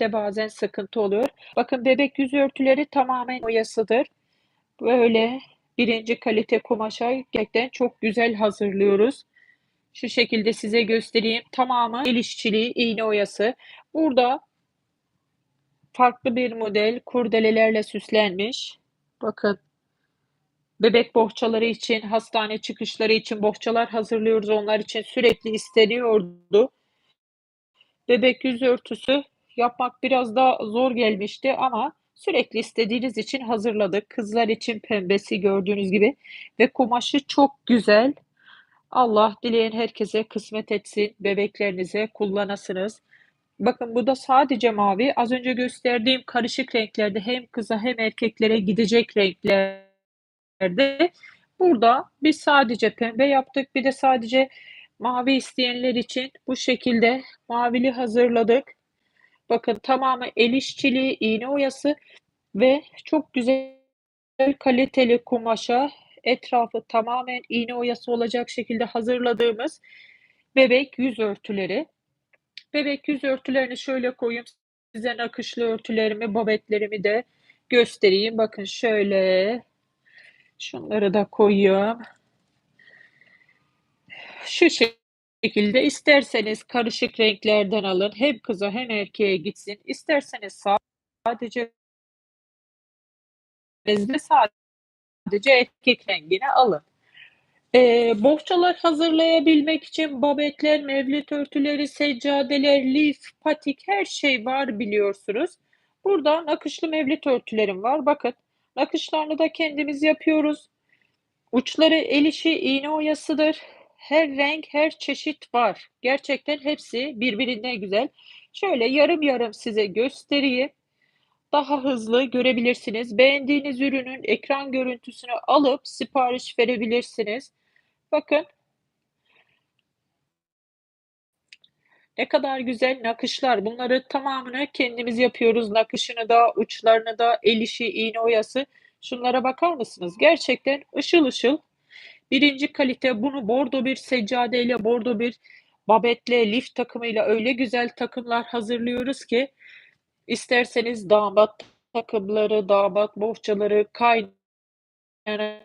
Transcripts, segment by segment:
Bebekte bazen sıkıntı oluyor. Bakın bebek yüz örtüleri tamamen oyasıdır. Böyle birinci kalite kumaşa gerçekten çok güzel hazırlıyoruz. Şu şekilde size göstereyim. Tamamı el işçiliği, iğne oyası. Burada farklı bir model kurdelelerle süslenmiş. Bakın bebek bohçaları için, hastane çıkışları için bohçalar hazırlıyoruz. Onlar için sürekli isteniyordu. Bebek yüz örtüsü yapmak biraz daha zor gelmişti ama sürekli istediğiniz için hazırladık. Kızlar için pembesi gördüğünüz gibi ve kumaşı çok güzel. Allah dileyen herkese kısmet etsin. Bebeklerinize kullanasınız. Bakın bu da sadece mavi. Az önce gösterdiğim karışık renklerde hem kıza hem erkeklere gidecek renklerde. Burada biz sadece pembe yaptık. Bir de sadece mavi isteyenler için bu şekilde mavili hazırladık. Bakın tamamı el işçiliği, iğne oyası ve çok güzel kaliteli kumaşa etrafı tamamen iğne oyası olacak şekilde hazırladığımız bebek yüz örtüleri. Bebek yüz örtülerini şöyle koyayım. Size nakışlı örtülerimi, babetlerimi de göstereyim. Bakın şöyle. Şunları da koyuyorum. Şu şekilde isterseniz karışık renklerden alın. Hem kıza hem erkeğe gitsin. İsterseniz sadece sadece erkek rengini alın. Ee, bohçalar hazırlayabilmek için babetler, mevlüt örtüleri, seccadeler, lif, patik her şey var biliyorsunuz. Burada nakışlı mevlüt örtülerim var. Bakın nakışlarını da kendimiz yapıyoruz. Uçları el işi iğne oyasıdır. Her renk, her çeşit var. Gerçekten hepsi birbirinden güzel. Şöyle yarım yarım size göstereyim. Daha hızlı görebilirsiniz. Beğendiğiniz ürünün ekran görüntüsünü alıp sipariş verebilirsiniz. Bakın. Ne kadar güzel nakışlar. Bunları tamamını kendimiz yapıyoruz. Nakışını da, uçlarını da, el işi, iğne oyası. Şunlara bakar mısınız? Gerçekten ışıl ışıl. Birinci kalite bunu bordo bir seccadeyle, bordo bir babetle, lif takımıyla öyle güzel takımlar hazırlıyoruz ki isterseniz damat takımları, damat bohçaları, kaynana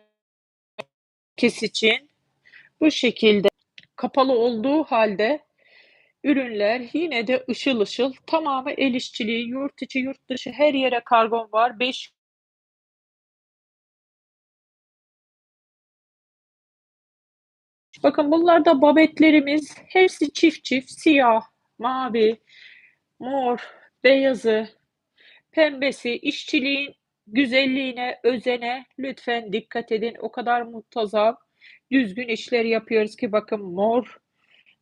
kes için bu şekilde kapalı olduğu halde ürünler yine de ışıl ışıl tamamı el işçiliği yurt içi yurt dışı her yere kargon var. 5 Bakın bunlar da babetlerimiz. Hepsi çift çift siyah, mavi, mor, beyazı, pembesi, işçiliğin güzelliğine, özene lütfen dikkat edin. O kadar muntazam, düzgün işler yapıyoruz ki bakın mor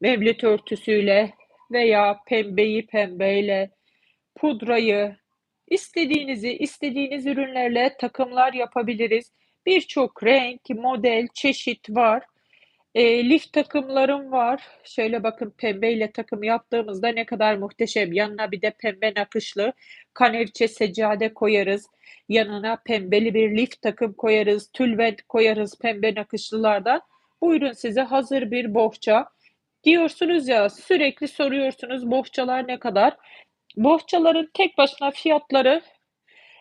mevlüt örtüsüyle veya pembeyi pembeyle, pudrayı, istediğinizi, istediğiniz ürünlerle takımlar yapabiliriz. Birçok renk, model, çeşit var. E, lif takımlarım var. Şöyle bakın pembeyle takım yaptığımızda ne kadar muhteşem. Yanına bir de pembe nakışlı kanevçe seccade koyarız. Yanına pembeli bir lif takım koyarız. Tülbent koyarız pembe nakışlılardan. Buyurun size hazır bir bohça. Diyorsunuz ya sürekli soruyorsunuz bohçalar ne kadar? Bohçaların tek başına fiyatları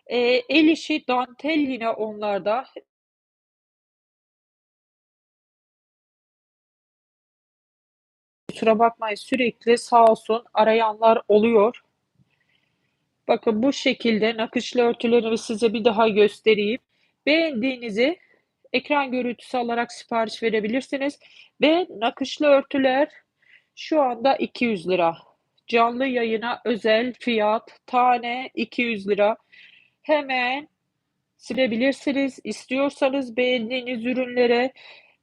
e, el işi dantel yine onlarda. Kusura bakmayın sürekli sağ olsun arayanlar oluyor. Bakın bu şekilde nakışlı örtülerimi size bir daha göstereyim. Beğendiğinizi ekran görüntüsü alarak sipariş verebilirsiniz. Ve nakışlı örtüler şu anda 200 lira. Canlı yayına özel fiyat tane 200 lira. Hemen silebilirsiniz. İstiyorsanız beğendiğiniz ürünlere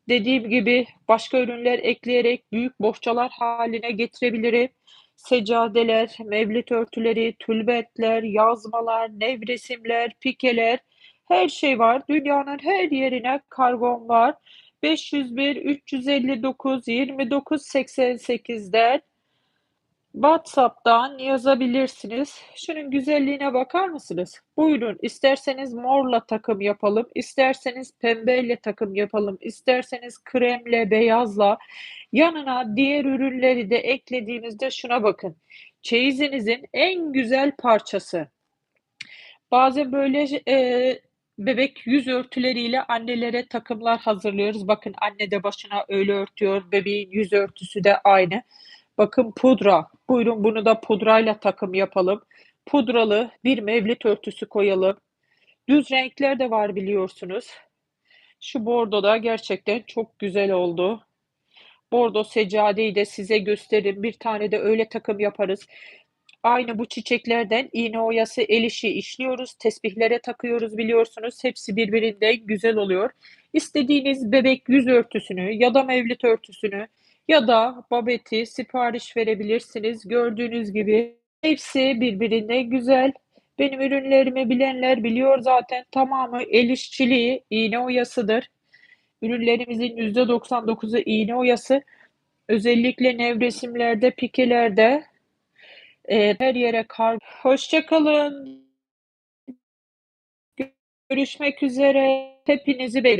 dediğim gibi başka ürünler ekleyerek büyük bohçalar haline getirebilirim. Seccadeler, mevlit örtüleri, tülbentler, yazmalar, nevresimler, pikeler her şey var. Dünyanın her yerine kargon var. 501 359 29 88'den WhatsApp'tan yazabilirsiniz. Şunun güzelliğine bakar mısınız? Buyurun. İsterseniz morla takım yapalım, isterseniz pembeyle takım yapalım, isterseniz kremle, beyazla. Yanına diğer ürünleri de eklediğimizde şuna bakın. çeyizinizin en güzel parçası. Bazen böyle eee, bebek yüz örtüleriyle annelere takımlar hazırlıyoruz. Bakın anne de başına öyle örtüyor, bebeğin yüz örtüsü de aynı. Bakın pudra, buyurun bunu da pudrayla takım yapalım. Pudralı bir mevlit örtüsü koyalım. Düz renkler de var biliyorsunuz. Şu bordo da gerçekten çok güzel oldu. Bordo seccadeyi de size gösteririm. Bir tane de öyle takım yaparız. Aynı bu çiçeklerden iğne oyası el işi işliyoruz. Tesbihlere takıyoruz biliyorsunuz. Hepsi birbirinden güzel oluyor. İstediğiniz bebek yüz örtüsünü ya da mevlit örtüsünü ya da babeti sipariş verebilirsiniz. Gördüğünüz gibi hepsi birbirinden güzel. Benim ürünlerimi bilenler biliyor zaten. Tamamı el işçiliği, iğne oyasıdır. Ürünlerimizin %99'u iğne oyası. Özellikle nevresimlerde, pikelerde, eee, her yere kar Hoşça kalın. Görüşmek üzere. Hepinizi be